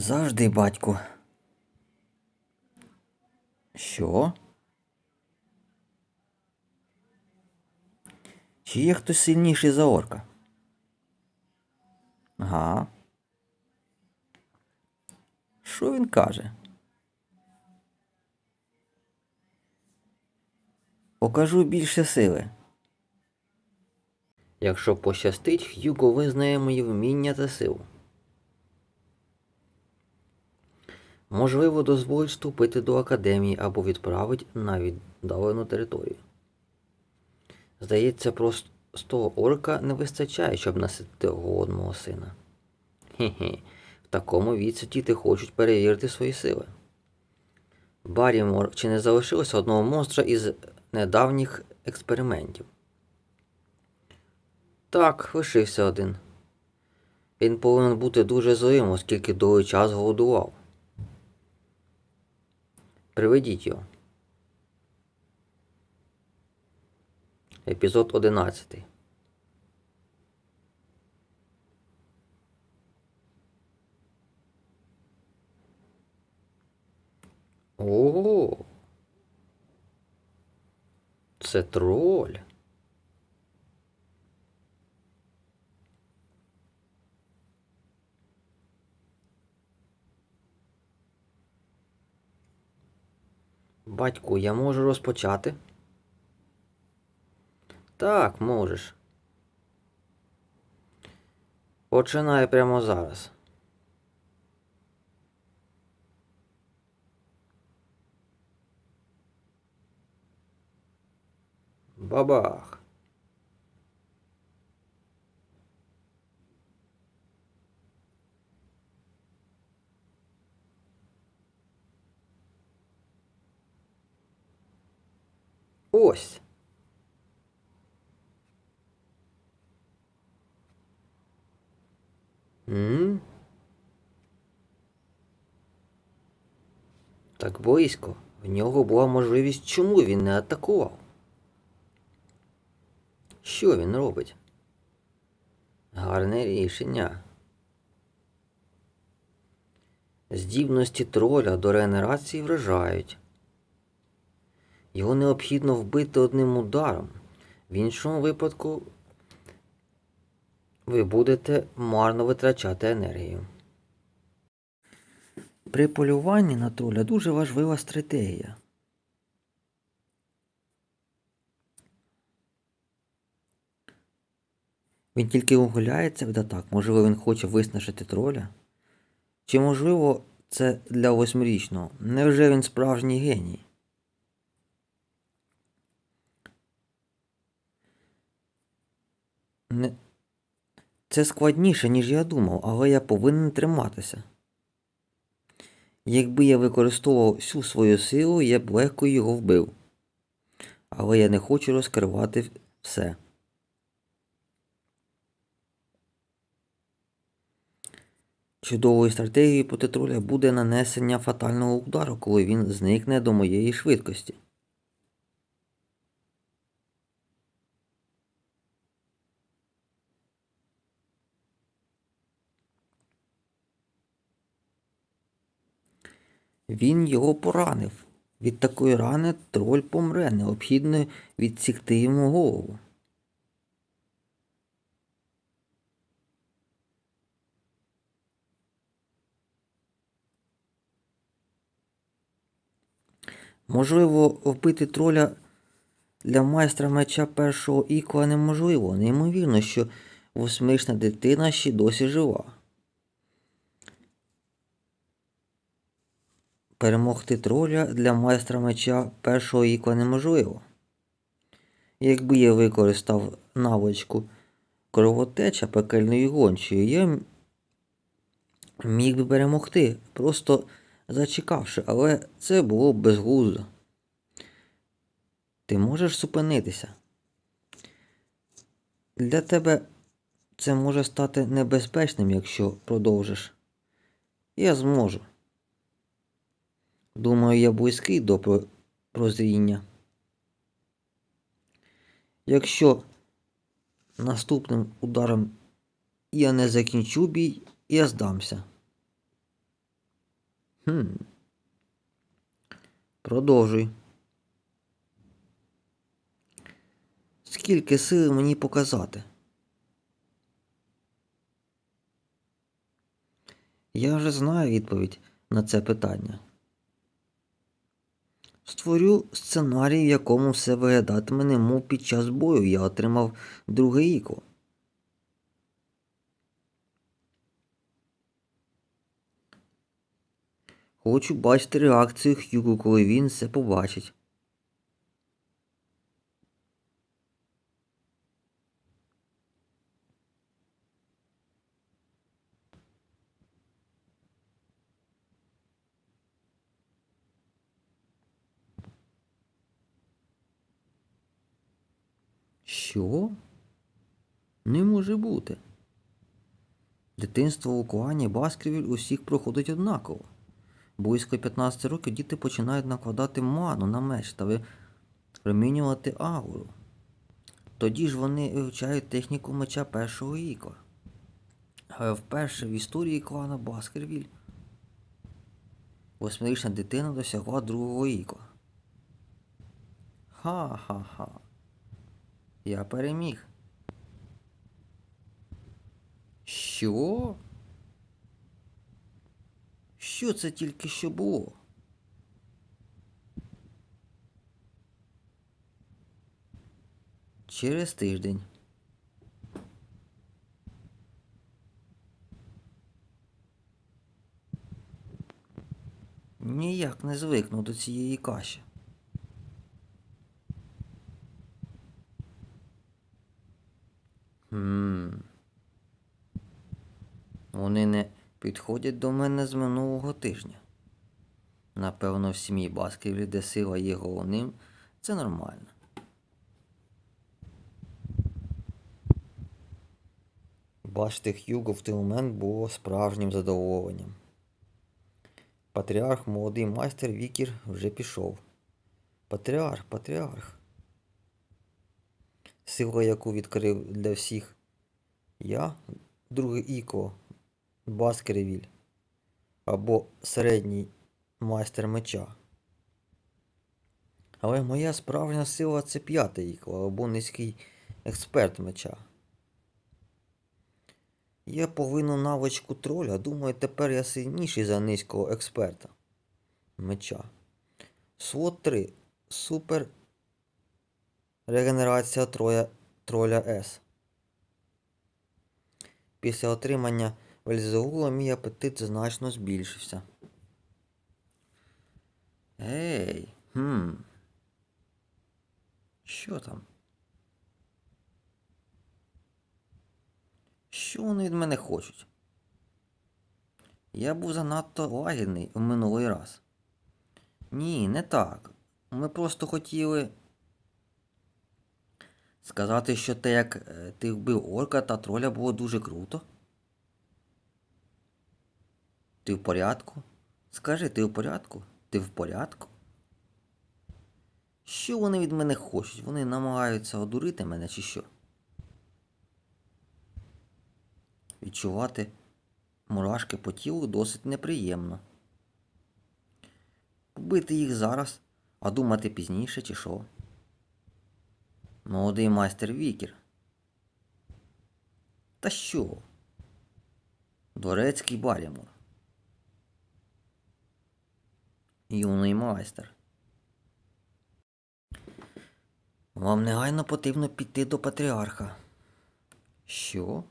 Завжди, батьку. Що? Чи є хтось сильніший за орка? Ага. Що він каже? Покажу більше сили. Якщо пощастить, Х'юго визнає мої вміння та силу. Можливо, дозволить вступити до академії або відправить на віддалену територію. Здається, простого орка не вистачає, щоб наситити голод мого сина. Хе-хе, в такому віці діти хочуть перевірити свої сили. Барімор, чи не залишилося одного монстра із недавніх експериментів? Так, лишився один. Він повинен бути дуже злим, оскільки довгий час голодував. Приведіть його. Епізод 11. О. Це троль. Батьку, я можу розпочати? Так, можеш. Починай прямо зараз. Бабах. Ось. М? Так близько. В нього була можливість, чому він не атакував? Що він робить? Гарне рішення. Здібності троля до регенерації вражають. Його необхідно вбити одним ударом. В іншому випадку ви будете марно витрачати енергію. При полюванні на троля дуже важлива стратегія. Він тільки угуляється від атак. Можливо, він хоче виснажити троля? Чи можливо це для восьмирічного? Невже він справжній геній? Не... Це складніше, ніж я думав, але я повинен триматися. Якби я використовував всю свою силу, я б легко його вбив. Але я не хочу розкривати все. Чудовою стратегією проти троля буде нанесення фатального удару, коли він зникне до моєї швидкості. Він його поранив. Від такої рани троль помре, необхідно відсікти йому голову. Можливо, вбити троля для майстра меча першого ікла неможливо. Неймовірно, що восьмирічна дитина ще досі жива. Перемогти троля для майстра меча першого ікла неможливо. Якби я використав навичку кровотеча пекельною гончою, я міг би перемогти, просто зачекавши, але це було б безглуздо. Ти можеш зупинитися. Для тебе це може стати небезпечним, якщо продовжиш. Я зможу. Думаю, я близький до прозріння. Якщо наступним ударом я не закінчу бій, я здамся. Хм. Продовжуй. Скільки сили мені показати? Я вже знаю відповідь на це питання. Створю сценарій, в якому все виглядатиме, немов під час бою я отримав друге іко. Хочу бачити реакцію Хьюку, коли він це побачить. Що? Не може бути. Дитинство у клані Баскервіль усіх проходить однаково. Близько 15 років діти починають накладати ману на меч та вимінювати ауру. Тоді ж вони вивчають техніку меча першого іка. Але вперше в історії клана Баскервіль восьмирічна дитина досягла другого іка. Ха-ха-ха. Я переміг. Що? Що це тільки що було? Через тиждень. Ніяк не звикну до цієї каші. Хм. Вони не підходять до мене з минулого тижня. Напевно, в сім'ї Басківлі, де сила є головним, це нормально. Бачити Х'юго в той момент було справжнім задоволенням. Патріарх, молодий майстер Вікір вже пішов. Патріарх, патріарх. Сила, яку відкрив для всіх я, другий Іко, Баскервіль або середній майстер меча. Але моя справжня сила це п'ятий ікло або низький експерт меча. Я повинну навичку троля, думаю, тепер я сильніший за низького експерта меча. Слот 3. Супер регенерація троя, троля С. Після отримання Вельзеула мій апетит значно збільшився. Ей, хм. Що там? Що вони від мене хочуть? Я був занадто лагідний у минулий раз. Ні, не так. Ми просто хотіли сказати, що те, як е, ти вбив орка та троля, було дуже круто. Ти в порядку? Скажи, ти в порядку? Ти в порядку? Що вони від мене хочуть? Вони намагаються одурити мене чи що? Відчувати мурашки по тілу досить неприємно. Побити їх зараз, а думати пізніше чи що? Молодий майстер Вікір. Та що? Дворецький Барімор. Юний майстер. Вам негайно потрібно піти до патріарха. Що?